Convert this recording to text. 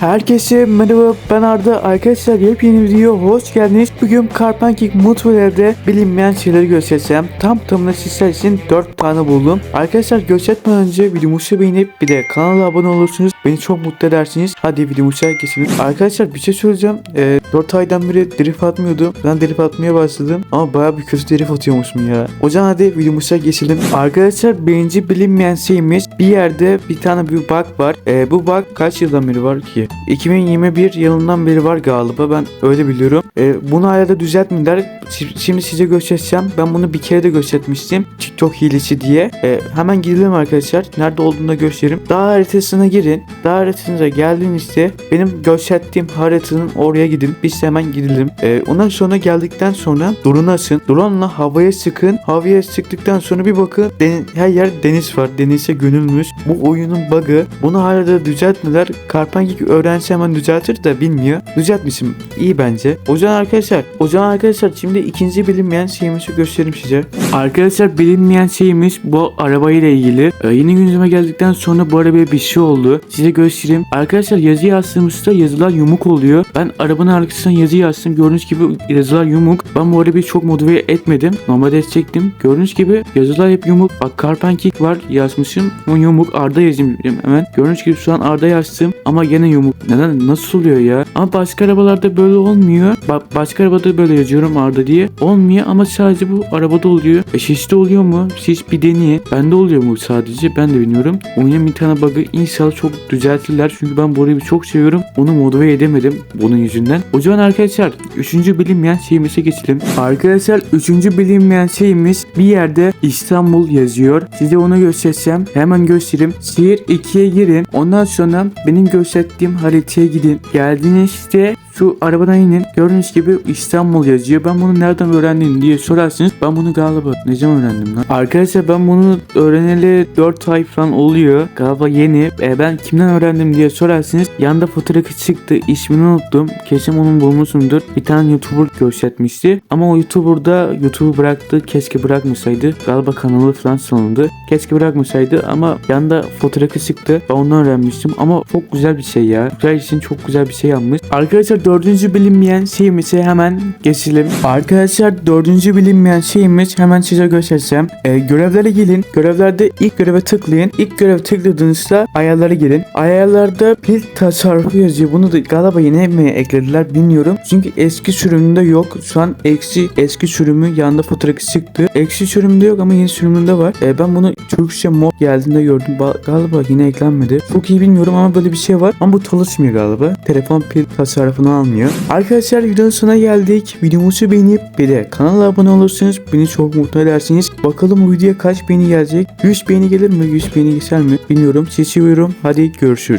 Herkese merhaba ben Arda arkadaşlar yepyeni video hoş geldiniz. Bugün Carpankik Mutlu Ev'de bilinmeyen şeyleri göstereceğim. Tam tamına sizler için 4 tane buldum. Arkadaşlar göstermeden önce videomuzu beğenip bir de kanala abone olursunuz. Beni çok mutlu edersiniz. Hadi videomuza geçelim. Arkadaşlar bir şey söyleyeceğim. Ee, 4 aydan beri drift atmıyordum. Ben drift atmaya başladım ama baya bir kötü drift atıyormuşum ya. O zaman hadi videomuza geçelim. Arkadaşlar birinci bilinmeyen şeyimiz bir yerde bir tane bir bug var. Ee, bu bug kaç yıldan beri var ki? 2021 yılından beri var galiba ben öyle biliyorum. Ee, bunu hala da düzeltmediler. Şi- Şimdi size göstereceğim. Ben bunu bir kere de göstermiştim. TikTok hilesi diye. Ee, hemen gidelim arkadaşlar. Nerede olduğunu da göstereyim. Dağ haritasına girin. Dağ haritasına geldiğinizde benim gösterdiğim haritanın oraya gidin. Biz hemen gidelim. Ee, ondan sonra geldikten sonra drone'u açın. Drone'la havaya sıkın. Havaya sıktıktan sonra bir bakın. den- her yer deniz var. Denize gönülmüş. Bu oyunun bug'ı. Bunu hala da düzeltmediler. Karpangik öğrense hemen düzeltir de bilmiyor. Düzeltmişim. İyi bence. O zaman arkadaşlar. O zaman arkadaşlar şimdi ikinci bilinmeyen şeyimizi göstereyim size. Arkadaşlar bilinmeyen şeyimiz bu arabayla ilgili. Ee, yeni gündeme geldikten sonra bu arabaya bir şey oldu. Size göstereyim. Arkadaşlar yazı yazdığımızda yazılar yumuk oluyor. Ben arabanın arkasından yazı yazdım. Gördüğünüz gibi yazılar yumuk. Ben bu arabayı çok motive etmedim. Normalde edecektim. Gördüğünüz gibi yazılar hep yumuk. Bak Carpankik var yazmışım. Yumuk Arda yazayım hemen. Gördüğünüz gibi şu an Arda yazdım. Ama gene yumuk. Neden? Nasıl oluyor ya? Ama başka arabalarda böyle olmuyor. Bak başka arabada böyle yazıyorum Arda diye. Olmuyor ama sadece bu arabada oluyor. E siste oluyor mu? Siz bir deneyin. Bende oluyor mu sadece? Ben de bilmiyorum. Oyunun bir tane bug'ı inşallah çok düzeltirler. Çünkü ben bu arabayı çok seviyorum. Onu motive edemedim bunun yüzünden. O zaman arkadaşlar 3. bilinmeyen şeyimize geçelim. Arkadaşlar 3. bilinmeyen şeyimiz bir yerde İstanbul yazıyor. Size onu göstereceğim. Hemen göstereyim. Şehir 2'ye girin. Ondan sonra benim gösterdiğim haritaya gidin. Geldiğinizde şu arabadan inin. Gördüğünüz gibi İstanbul yazıyor. Ben bunu nereden öğrendim diye sorarsınız. Ben bunu galiba ne zaman öğrendim lan? Arkadaşlar ben bunu öğreneli 4 ay falan oluyor. Galiba yeni. E, ben kimden öğrendim diye sorarsınız. Yanda fotoğrafı çıktı. İsmini unuttum. Kesin onun bulmuşumdur. Bir tane YouTuber göstermişti. Ama o YouTuber da YouTube'u bıraktı. Keşke bırakmasaydı. Galiba kanalı falan sonundu. Keşke bırakmasaydı ama yanda fotoğrafı çıktı. Ben ondan öğrenmiştim. Ama çok güzel bir şey ya. Güzel için çok güzel bir şey yapmış. Arkadaşlar dördüncü bilinmeyen şeyimizi hemen geçelim. Arkadaşlar dördüncü bilinmeyen şeyimiz hemen size göstereceğim. Ee, görevlere gelin. Görevlerde ilk göreve tıklayın. İlk görev tıkladığınızda ayarlara gelin. Ayarlarda pil tasarrufu yazıyor. Bunu da galiba yeni mi eklediler bilmiyorum. Çünkü eski sürümünde yok. Şu an eksi eski sürümü yanında fotoğrafı çıktı. Eksi sürümünde yok ama yeni sürümünde var. Ee, ben bunu Türkçe mod geldiğinde gördüm. Ba- galiba yine eklenmedi. Çok iyi bilmiyorum ama böyle bir şey var. Ama bu çalışmıyor galiba. Telefon pil tasarrufunu almıyor. Arkadaşlar videonun sonuna geldik. Videomuzu beğenip bir de kanala abone olursanız beni çok mutlu edersiniz. Bakalım videoya kaç beğeni gelecek? 100 beğeni gelir mi? 100 beğeni geçer mi? Bilmiyorum. Sizi seviyorum. Hadi görüşürüz.